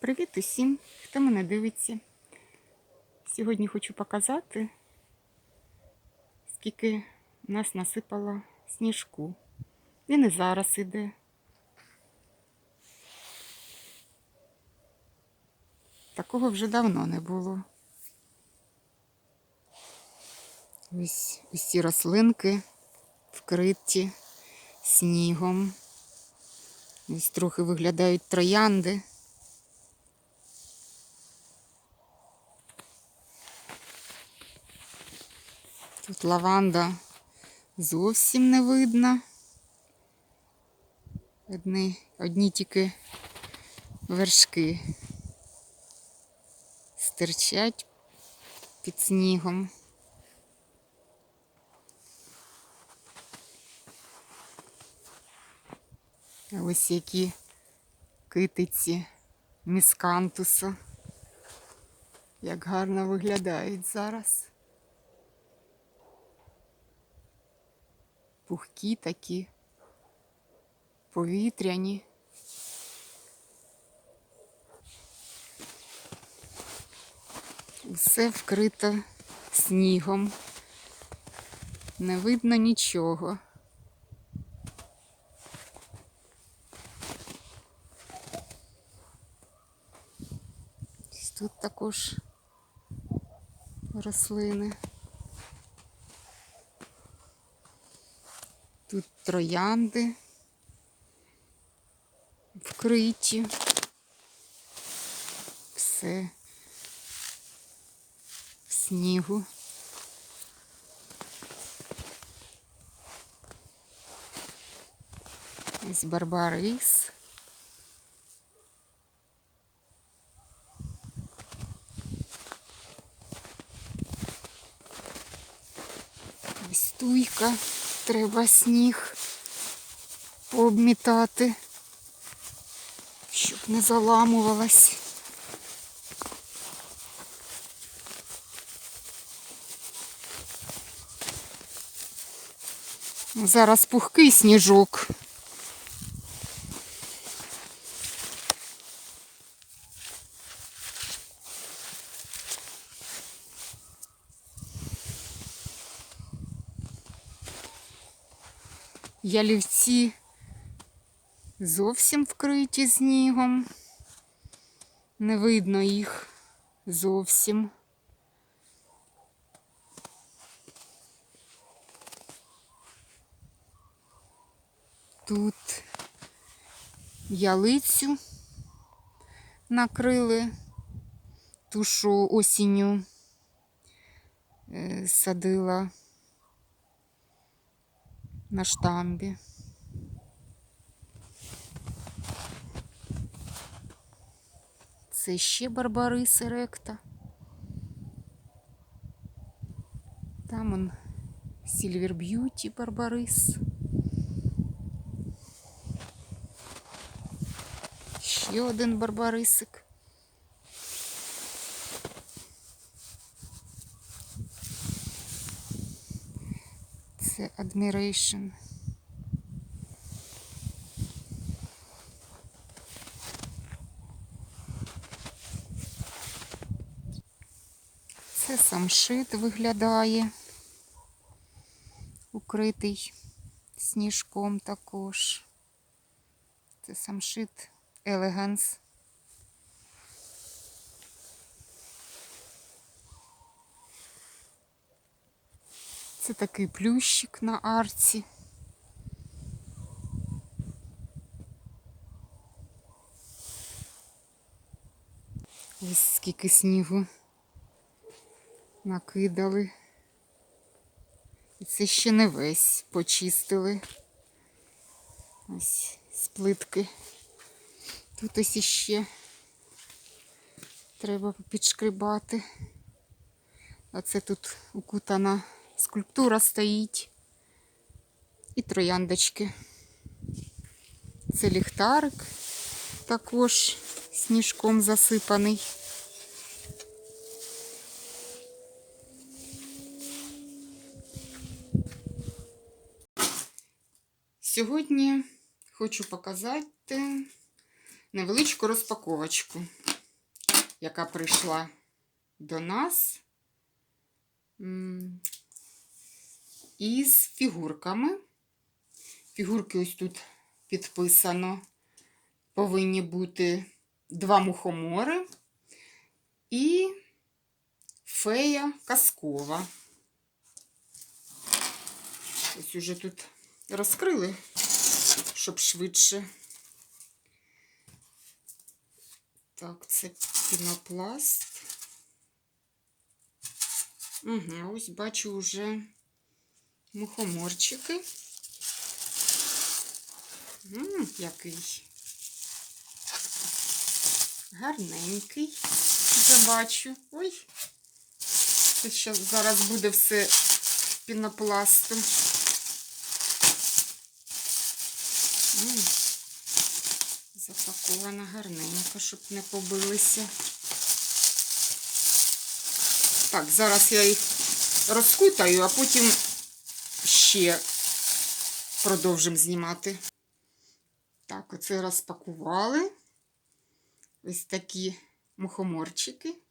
Привіт усім, хто мене дивиться. Сьогодні хочу показати, скільки нас насипало сніжку. Він і зараз іде. Такого вже давно не було. Ось усі рослинки вкриті снігом. Ось трохи виглядають троянди. Тут лаванда зовсім не видно. Одні, одні тільки вершки стирчать під снігом. Ось які китиці міскантуса. Як гарно виглядають зараз. Пухкі такі, повітряні. Все вкрито снігом. Не видно нічого. Тут також рослини. Тут троянди вкриті. Все в снігу. Ось барбарис. Ось туйка. Треба сніг пообмітати, щоб не заламувалась. Зараз пухкий сніжок. Ялівці зовсім вкриті снігом. Не видно їх зовсім. Тут ялицю накрили, ту, що осінню е, садила на штамбі. Це ще барбарис еректа. Там он Silver Beauty барбарис. Ще один барбарисик. Admiration. Це самшит виглядає, укритий сніжком також. Це самшит Elegance. Це такий плющик на арці. Ось скільки снігу накидали. І це ще не весь почистили. Ось з плитки. Тут ось іще треба підшкрибати. А це тут укутана скульптура стоїть. І трояндочки. Це ліхтарик також сніжком засипаний. Сьогодні хочу показати невеличку розпаковочку. яка прийшла до нас із фігурками. Фігурки ось тут підписано. Повинні бути два мухомори і фея казкова. Ось уже тут розкрили, щоб швидше. Так, це пінопласт. Угу, ось бачу вже мухоморчики. М, який гарненький. Вже бачу. Ой. Це ще зараз буде все з пінопласту. Запакована гарненько, щоб не побилися. Так, зараз я їх розкутаю, а потім ще продовжимо знімати. Так, оце розпакували. Ось такі мухоморчики.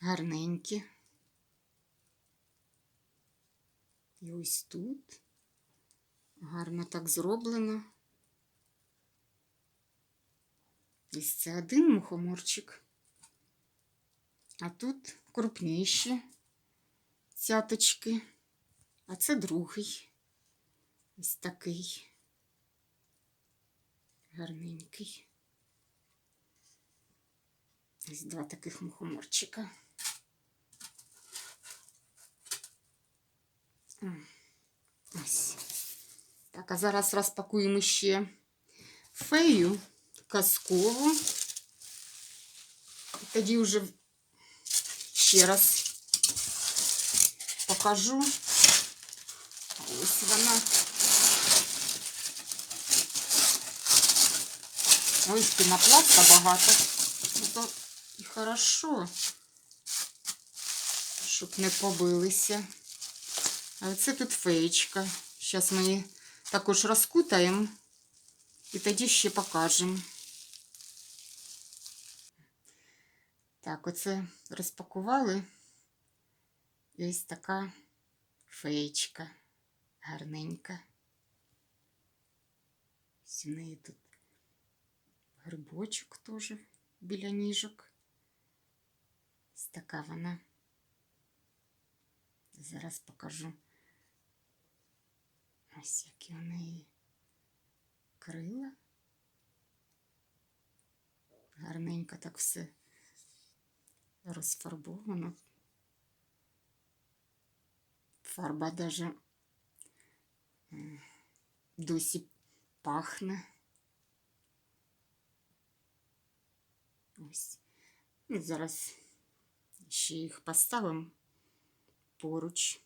Гарненькі. І ось тут. Гарно так зроблено. Ось це один мухоморчик. А тут крупніші цяточки. А це другий. Ось такий. Гарненький. Ось два таких мухоморчика. Ось. Так, а зараз розпакуємо ще фею казкову. І Тоді вже ще раз покажу. Ось вона. Ось пінопласта багато. Ну, то і хорошо, щоб не побилися. А оце тут феєчка. Зараз ми її також розкутаємо і тоді ще покажемо. Так, оце розпакували. І ось така феєчка гарненька. Ось у неї тут грибочок теж біля ніжок. Ось така вона. Зараз покажу. Ось які у неї крила. Гарненько так все розфарбовано. Фарба даже м, досі пахне. Ось. Зараз ще їх поставимо поруч.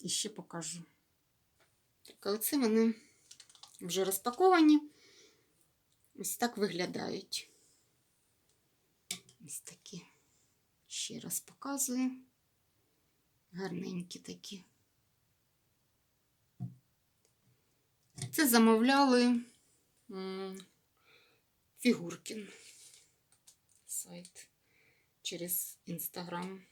І ще покажу. Так, а оце вони вже розпаковані. Ось так виглядають. Ось такі. Ще раз показую. Гарненькі такі. Це замовляли Фігуркін сайт через Інстаграм.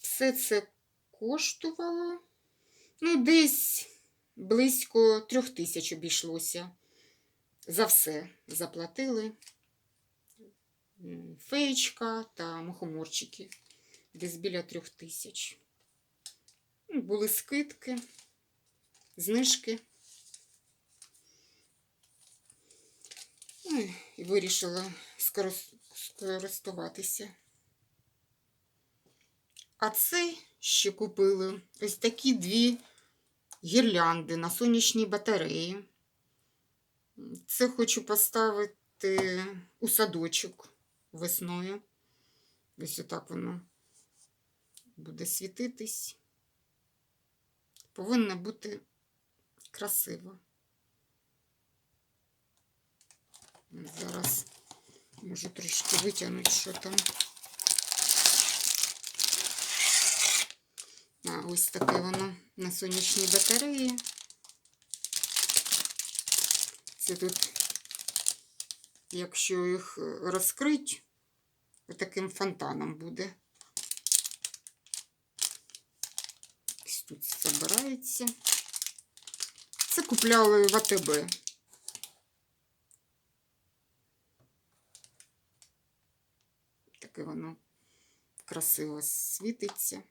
Все це коштувало. Ну, десь близько трьох тисяч обійшлося. За все заплатили. Феєчка та мухоморчики. Десь біля трьох тисяч. Були скидки, знижки. Ну, і вирішила скористуватися. А це ще купили ось такі дві гірлянди на сонячній батареї. Це хочу поставити у садочок весною. Ось отак воно буде світитись. Повинно бути красиво. Зараз можу трішки витягнути, що там. А, ось таке воно на сонячній батареї. Це тут, якщо їх розкрить, таким фонтаном буде. Ось тут збирається. Це купляли в АТБ. Таке воно красиво світиться.